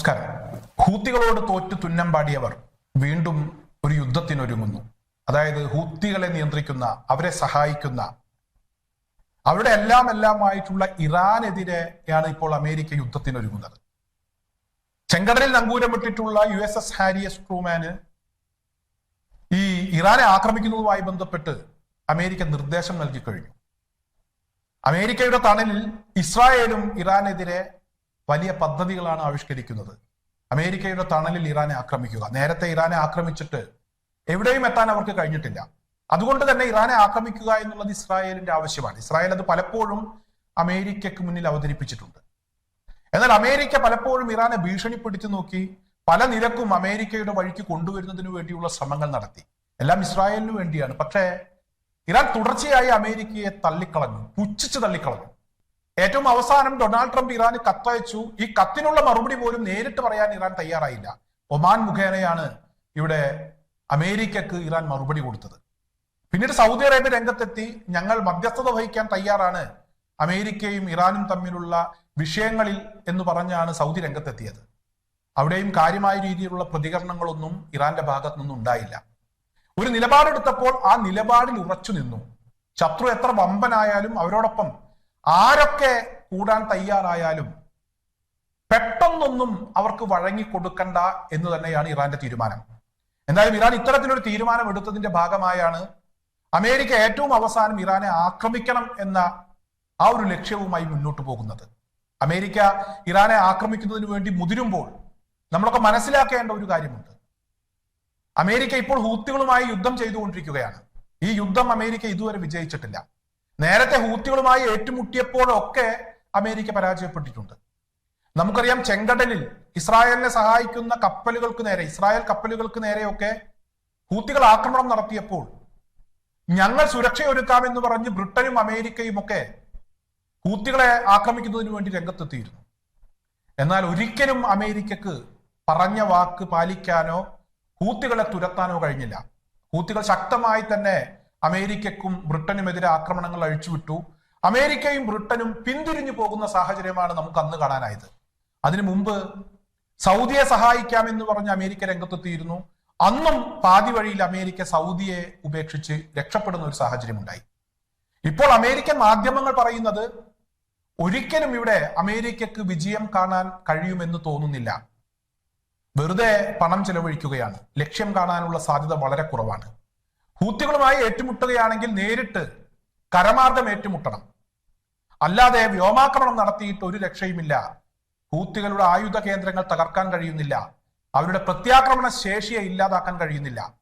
നമസ്കാരം. ഹൂത്തികളോട് തോറ്റു തുന്നം പാടിയവർ വീണ്ടും ഒരു യുദ്ധത്തിനൊരുങ്ങുന്നു. അതായത് ഹൂത്തികളെ നിയന്ത്രിക്കുന്ന അവരെ സഹായിക്കുന്ന അവരുടെ എല്ലാം എല്ലാമായിട്ടുള്ള ഇറാനെതിരെയാണ് ഇപ്പോൾ അമേരിക്ക യുദ്ധത്തിനൊരുങ്ങുന്നത്. ചെങ്കടലിൽ നങ്കൂരമിട്ടിട്ടുള്ള U S S Harry S ട്രൂമാന് ഈ ഇറാനെ ആക്രമിക്കുന്നതുമായി ബന്ധപ്പെട്ട് അമേരിക്ക നിർദ്ദേശം നൽകി കഴിഞ്ഞു അമേരിക്കയുടെ തണലിൽ ഇസ്രായേലും ഇറാനെതിരെ വലിയ പദ്ധതികളാണ് ആവിഷ്കരിക്കുന്നത്. അമേരിക്കയുടെ തണലിൽ ഇറാനെ ആക്രമിക്കുക. നേരത്തെ ഇറാനെ ആക്രമിച്ചിട്ട് എവിടെയും എത്താൻ അവർക്ക് കഴിഞ്ഞിട്ടില്ല. അതുകൊണ്ട് തന്നെ ഇറാനെ ആക്രമിക്കുക എന്നുള്ളത് ഇസ്രായേലിന്റെ ആവശ്യമാണ്. ഇസ്രായേൽ അത് പലപ്പോഴും അമേരിക്കക്ക് മുന്നിൽ അവതരിപ്പിച്ചിട്ടുണ്ട്. എന്നാൽ അമേരിക്ക പലപ്പോഴും ഇറാനെ ഭീഷണിപ്പെടുത്തി നോക്കി പല നിരക്കും അമേരിക്കയുടെ വഴിക്ക് കൊണ്ടുവരുന്നതിന് വേണ്ടിയുള്ള ശ്രമങ്ങൾ നടത്തി. എല്ലാം ഇസ്രായേലിന് വേണ്ടിയാണ്. പക്ഷേ ഇറാൻ തുടർച്ചയായി അമേരിക്കയെ തള്ളിക്കളഞ്ഞു പുച്ഛിച്ച് തള്ളിക്കളഞ്ഞു. ഏറ്റവും അവസാനം ഡൊണാൾഡ് ട്രംപ് ഇറാന് കത്തയച്ചു. ഈ കത്തിനുള്ള മറുപടി പോലും നേരിട്ട് പറയാൻ ഇറാൻ തയ്യാറായില്ല. ഒമാൻ മുഖേനയാണ് ഇവിടെ അമേരിക്കക്ക് ഇറാൻ മറുപടി കൊടുത്തത്. പിന്നീട് സൗദി അറേബ്യ രംഗത്തെത്തി ഞങ്ങൾ മധ്യസ്ഥത വഹിക്കാൻ തയ്യാറാണ്. അമേരിക്കയും ഇറാനും തമ്മിലുള്ള വിഷയങ്ങളിൽ എന്ന് പറഞ്ഞാണ് സൗദി രംഗത്തെത്തിയത്. അവിടെയും കാര്യമായ രീതിയിലുള്ള പ്രതികരണങ്ങളൊന്നും ഇറാന്റെ ഭാഗത്തു നിന്നും ഉണ്ടായില്ല. ഒരു നിലപാടെടുത്തപ്പോൾ ആ നിലപാടിൽ ഉറച്ചു നിന്നു. ശത്രു എത്ര വമ്പനായാലും അവരോടൊപ്പം ആരൊക്കെ കൂടാൻ തയ്യാറായാലും പെട്ടെന്നൊന്നും അവർക്ക് വഴങ്ങിക്കൊടുക്കണ്ട എന്ന് തന്നെയാണ് ഇറാന്റെ തീരുമാനം. എന്തായാലും ഇറാൻ ഇത്തരത്തിലൊരു തീരുമാനം എടുത്തതിന്റെ ഭാഗമായാണ് അമേരിക്ക ഏറ്റവും അവസാനം ഇറാനെ ആക്രമിക്കണം എന്ന ആ ഒരു ലക്ഷ്യവുമായി മുന്നോട്ട് പോകുന്നത്. അമേരിക്ക ഇറാനെ ആക്രമിക്കുന്നതിന് വേണ്ടി മുതിരുമ്പോൾ നമ്മളൊക്കെ മനസ്സിലാക്കേണ്ട ഒരു കാര്യമുണ്ട്. അമേരിക്ക ഇപ്പോൾ ഹൂത്തികളുമായി യുദ്ധം ചെയ്തുകൊണ്ടിരിക്കുകയാണ്. ഈ യുദ്ധം അമേരിക്ക ഇതുവരെ വിജയിച്ചിട്ടില്ല. നേരത്തെ ഹൂത്തികളുമായി ഏറ്റുമുട്ടിയപ്പോഴൊക്കെ അമേരിക്ക പരാജയപ്പെട്ടിട്ടുണ്ട്. നമുക്കറിയാം ചെങ്കടലിൽ ഇസ്രായേലിനെ സഹായിക്കുന്ന കപ്പലുകൾക്ക് നേരെ ഇസ്രായേൽ കപ്പലുകൾക്ക് നേരെയൊക്കെ ഹൂത്തികൾ ആക്രമണം നടത്തിയപ്പോൾ ഞങ്ങൾ സുരക്ഷയൊരുക്കാമെന്ന് പറഞ്ഞ് ബ്രിട്ടനും അമേരിക്കയും ഒക്കെ ഹൂത്തികളെ ആക്രമിക്കുന്നതിന് വേണ്ടി രംഗത്തെത്തിയിരുന്നു. എന്നാൽ ഒരിക്കലും അമേരിക്കക്ക് പറഞ്ഞ വാക്ക് പാലിക്കാനോ ഹൂത്തികളെ തുരത്താനോ കഴിഞ്ഞില്ല. ഹൂത്തികൾ ശക്തമായി തന്നെ അമേരിക്കക്കും ബ്രിട്ടനുമെതിരെ ആക്രമണങ്ങൾ അഴിച്ചുവിട്ടു. അമേരിക്കയും ബ്രിട്ടനും പിന്തിരിഞ്ഞു പോകുന്ന സാഹചര്യമാണ് നമുക്ക് അന്ന് കാണാനായത്. അതിനു മുമ്പ് സൗദിയെ സഹായിക്കാമെന്ന് പറഞ്ഞ് അമേരിക്ക രംഗത്തെത്തിയിരുന്നു. അന്നും പാതി വഴിയിൽ അമേരിക്ക സൗദിയെ ഉപേക്ഷിച്ച് രക്ഷപ്പെടുന്ന ഒരു സാഹചര്യം ഉണ്ടായി ഇപ്പോൾ അമേരിക്കൻ മാധ്യമങ്ങൾ പറയുന്നത് ഒരിക്കലും ഇവിടെ അമേരിക്കക്ക് വിജയം കാണാൻ കഴിയുമെന്ന് തോന്നുന്നില്ല. വെറുതെ പണം ചെലവഴിക്കുകയാണ്. ലക്ഷ്യം കാണാനുള്ള സാധ്യത വളരെ കുറവാണ്. ഹൂത്തികളുമായി ഏറ്റുമുട്ടുകയാണെങ്കിൽ നേരിട്ട് കരമാർഗം ഏറ്റുമുട്ടണം. അല്ലാതെ വ്യോമാക്രമണം നടത്തിയിട്ട് ഒരു രക്ഷയുമില്ല. ഹൂത്തികളുടെ ആയുധ കേന്ദ്രങ്ങൾ തകർക്കാൻ കഴിയുന്നില്ല. അവരുടെ പ്രത്യാക്രമണ ശേഷിയെ ഇല്ലാതാക്കാൻ കഴിയുന്നില്ല.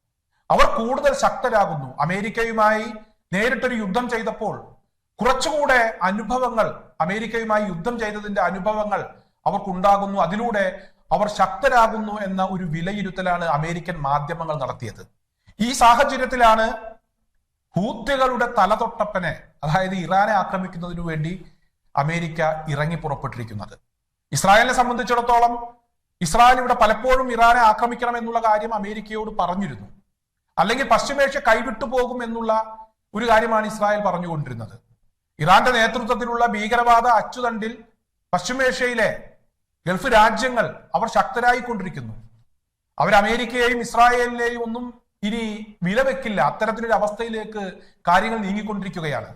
അവർ കൂടുതൽ ശക്തരാകുന്നു. അമേരിക്കയുമായി നേരിട്ടൊരു യുദ്ധം ചെയ്തപ്പോൾ കുറച്ചുകൂടെ അനുഭവങ്ങൾ അമേരിക്കയുമായി യുദ്ധം ചെയ്തതിന്റെ അനുഭവങ്ങൾ അവർക്കുണ്ടാകുന്നു. അതിലൂടെ അവർ ശക്തരാകുന്നു എന്ന ഒരു വിലയിരുത്തലാണ് അമേരിക്കൻ മാധ്യമങ്ങൾ നടത്തിയത്. ഈ സാഹചര്യത്തിലാണ് ഹൂത്തുകളുടെ തലതൊട്ടപ്പനെ അതായത് ഇറാനെ ആക്രമിക്കുന്നതിനു വേണ്ടി അമേരിക്ക ഇറങ്ങി പുറപ്പെട്ടിരിക്കുന്നത്. ഇസ്രായേലിനെ സംബന്ധിച്ചിടത്തോളം ഇസ്രായേൽ ഇവിടെ പലപ്പോഴും ഇറാനെ ആക്രമിക്കണം എന്നുള്ള കാര്യം അമേരിക്കയോട് പറഞ്ഞിരുന്നു. അല്ലെങ്കിൽ പശ്ചിമേഷ്യ കൈവിട്ടു പോകും എന്നുള്ള ഒരു കാര്യമാണ് ഇസ്രായേൽ പറഞ്ഞുകൊണ്ടിരുന്നത്. ഇറാന്റെ നേതൃത്വത്തിലുള്ള ഭീകരവാദ അച്ചുതണ്ടിൽ പശ്ചിമേഷ്യയിലെ ഗൾഫ് രാജ്യങ്ങൾ അവർ ശക്തരായിക്കൊണ്ടിരിക്കുന്നു. അവർ അമേരിക്കയെയും ഇസ്രായേലിനെയും ഒന്നും ഇനി വിലവെക്കില്ല. അത്തരത്തിലൊരു അവസ്ഥയിലേക്ക് കാര്യങ്ങൾ നീങ്ങിക്കൊണ്ടിരിക്കുകയാണ്.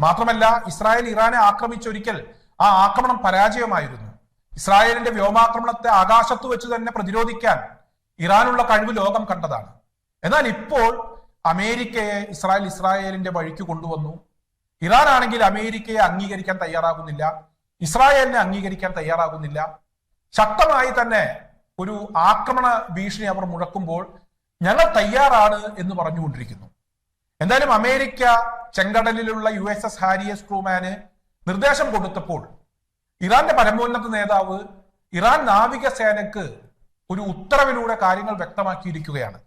മാത്രമല്ല ഇസ്രായേൽ ഇറാനെ ആക്രമിച്ചൊരിക്കൽ ആ ആക്രമണം പരാജയമായിരുന്നു. ഇസ്രായേലിന്റെ വ്യോമാക്രമണത്തെ ആകാശത്ത് വെച്ച് തന്നെ പ്രതിരോധിക്കാൻ ഇറാനുള്ള കഴിവ് ലോകം കണ്ടതാണ്. എന്നാൽ ഇപ്പോൾ അമേരിക്കയെ ഇസ്രായേൽ ഇസ്രായേലിന്റെ വഴിക്ക് കൊണ്ടുവന്നു. ഇറാൻ ആണെങ്കിൽ അമേരിക്കയെ അംഗീകരിക്കാൻ തയ്യാറാകുന്നില്ല. ഇസ്രായേലിനെ അംഗീകരിക്കാൻ തയ്യാറാകുന്നില്ല. ശക്തമായി തന്നെ ഒരു ആക്രമണ ഭീഷണി അവർ മുഴക്കുമ്പോൾ ഞങ്ങൾ തയ്യാറാണ് എന്ന് പറഞ്ഞുകൊണ്ടിരിക്കുന്നു. എന്തായാലും America ചെങ്കടലിലുള്ള U S S Harry S ട്രൂമാന് നിർദ്ദേശം കൊടുത്തപ്പോൾ ഇറാന്റെ പരമോന്നത നേതാവ് ഇറാൻ നാവികസേനക്ക് ഒരു ഉത്തരവിലൂടെ കാര്യങ്ങൾ വ്യക്തമാക്കിയിരിക്കുകയാണ്.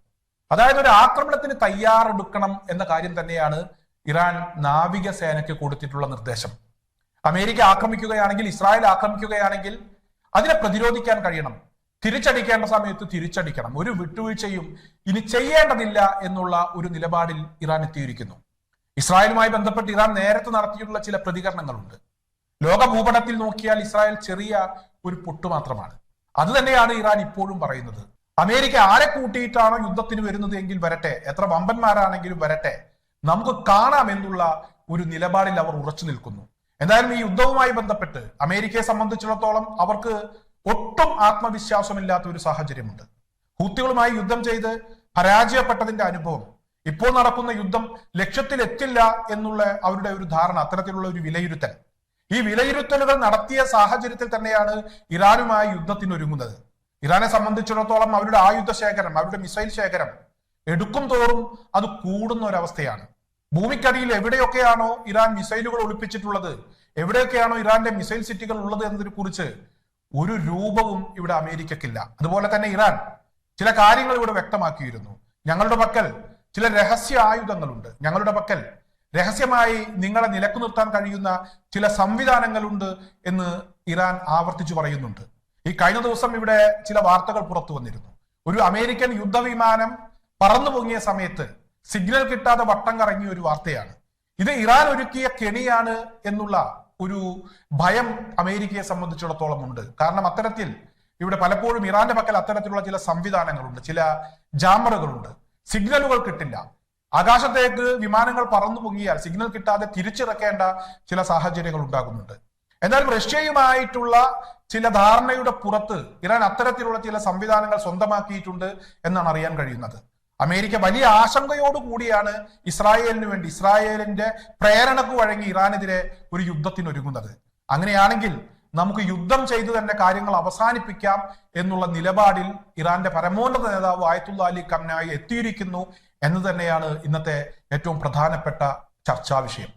അതായത് ഒരു ആക്രമണത്തിന് തയ്യാറെടുക്കണം എന്ന കാര്യം തന്നെയാണ് ഇറാൻ നാവികസേനയ്ക്ക് കൊടുത്തിട്ടുള്ള നിർദ്ദേശം. അമേരിക്ക ആക്രമിക്കുകയാണെങ്കിൽ ഇസ്രായേൽ ആക്രമിക്കുകയാണെങ്കിൽ അതിനെ പ്രതിരോധിക്കാൻ കഴിയണം. തിരിച്ചടിക്കേണ്ട സമയത്ത് തിരിച്ചടിക്കണം. ഒരു വിട്ടുവീഴ്ചയും ഇനി ചെയ്യേണ്ടതില്ല എന്നുള്ള ഒരു നിലപാടിൽ ഇറാൻ എത്തിയിരിക്കുന്നു. ഇസ്രായേലുമായി ബന്ധപ്പെട്ട് ഇറാൻ നേരത്തെ നടത്തിയിട്ടുള്ള ചില പ്രതികരണങ്ങളുണ്ട്. ലോക ഭൂപടത്തിൽ നോക്കിയാൽ ഇസ്രായേൽ ചെറിയ ഒരു പൊട്ടു മാത്രമാണ്. അത് തന്നെയാണ് ഇറാൻ ഇപ്പോഴും പറയുന്നത്. അമേരിക്ക ആരെ കൂട്ടിയിട്ടാണോ യുദ്ധത്തിന് വരുന്നത് എങ്കിൽ വരട്ടെ എത്ര വമ്പന്മാരാണെങ്കിലും വരട്ടെ നമുക്ക് കാണാം എന്നുള്ള ഒരു നിലപാടിൽ അവർ ഉറച്ചു നിൽക്കുന്നു. എന്തായാലും ഈ യുദ്ധവുമായി ബന്ധപ്പെട്ട് അമേരിക്കയെ സംബന്ധിച്ചിടത്തോളം അവർക്ക് ഒട്ടും ആത്മവിശ്വാസമില്ലാത്ത ഒരു സാഹചര്യമുണ്ട്. ഹൂത്തികളുമായി യുദ്ധം ചെയ്ത് പരാജയപ്പെട്ടതിന്റെ അനുഭവം. ഇപ്പോൾ നടക്കുന്ന യുദ്ധം ലക്ഷ്യത്തിലെത്തില്ല എന്നുള്ള അവരുടെ ഒരു ധാരണ അത്തരത്തിലുള്ള ഒരു വിലയിരുത്തൽ. ഈ വിലയിരുത്തലുകൾ നടത്തിയ സാഹചര്യത്തിൽ തന്നെയാണ് ഇറാനുമായി യുദ്ധത്തിനൊരുങ്ങുന്നത് ഇറാനെ സംബന്ധിച്ചിടത്തോളം അവരുടെ ആയുധ ശേഖരം അവരുടെ മിസൈൽ ശേഖരം എടുക്കും തോറും അത് കൂടുന്ന ഒരവസ്ഥയാണ്. ഭൂമിക്കടിയിൽ എവിടെയൊക്കെയാണോ ഇറാൻ മിസൈലുകൾ ഒളിപ്പിച്ചിട്ടുള്ളത് എവിടെയൊക്കെയാണോ ഇറാന്റെ മിസൈൽ സിറ്റികൾ ഉള്ളത് എന്നതിനെ കുറിച്ച് ഒരു രൂപവും ഇവിടെ അമേരിക്കക്കില്ല. അതുപോലെ തന്നെ ഇറാൻ. ചില കാര്യങ്ങൾ ഇവിടെ വ്യക്തമാക്കിയിരുന്നു. ഞങ്ങളുടെ പക്കൽ ചില രഹസ്യ ആയുധങ്ങളുണ്ട്. ഞങ്ങളുടെ പക്കൽ രഹസ്യമായി നിങ്ങളെ നിലക്കു നിർത്താൻ കഴിയുന്ന ചില സംവിധാനങ്ങളുണ്ട് എന്ന് ഇറാൻ ആവർത്തിച്ചു പറയുന്നുണ്ട്. ഈ കഴിഞ്ഞ ദിവസം ഇവിടെ ചില വാർത്തകൾ പുറത്തു വന്നിരുന്നു. ഒരു അമേരിക്കൻ യുദ്ധവിമാനം പറന്നു പൊങ്ങിയ സമയത്ത് സിഗ്നൽ കിട്ടാതെ വട്ടം കറങ്ങിയ ഒരു വാർത്തയാണ്. ഇത് ഇറാൻ ഒരുക്കിയ കെണിയാണ് എന്നുള്ള ഒരു ഭയം അമേരിക്കയെ സംബന്ധിച്ചിടത്തോളം ഉണ്ട്. കാരണം അത്തരത്തിൽ ഇവിടെ പലപ്പോഴും ഇറാന്റെ പക്കൽ അത്തരത്തിലുള്ള ചില സംവിധാനങ്ങളുണ്ട്. ചില ജാമറുകളുണ്ട്. സിഗ്നലുകൾ കിട്ടില്ല. ആകാശത്തേക്ക് വിമാനങ്ങൾ പറന്നു പൊങ്ങിയാൽ സിഗ്നൽ കിട്ടാതെ തിരിച്ചിറക്കേണ്ട ചില സാഹചര്യങ്ങൾ ഉണ്ടാകുന്നുണ്ട്. എന്നാൽ റഷ്യയുമായിട്ടുള്ള ചില ധാരണയുടെ പുറത്ത് ഇറാൻ അത്തരത്തിലുള്ള ചില സംവിധാനങ്ങൾ സ്വന്തമാക്കിയിട്ടുണ്ട് എന്നാണ് അറിയാൻ കഴിയുന്നത്. അമേരിക്ക വലിയ ആശങ്കയോട് കൂടിയാണ് ഇസ്രായേലിന് വേണ്ടി ഇസ്രായേലിന്റെ പ്രേരണക്ക് വഴങ്ങി ഇറാനെതിരെ ഒരു യുദ്ധത്തിന് ഒരുങ്ങുന്നത്. അങ്ങനെയാണെങ്കിൽ നമുക്ക് യുദ്ധം ചെയ്തു തന്നെ കാര്യങ്ങൾ അവസാനിപ്പിക്കാം എന്നുള്ള നിലപാടിൽ ഇറാന്റെ പരമോന്നത നേതാവ് ആയത്തുള്ള അലി കംനായി എത്തിയിരിക്കുന്നു എന്ന് തന്നെയാണ് ഇന്നത്തെ ഏറ്റവും പ്രധാനപ്പെട്ട ചർച്ചാ വിഷയം.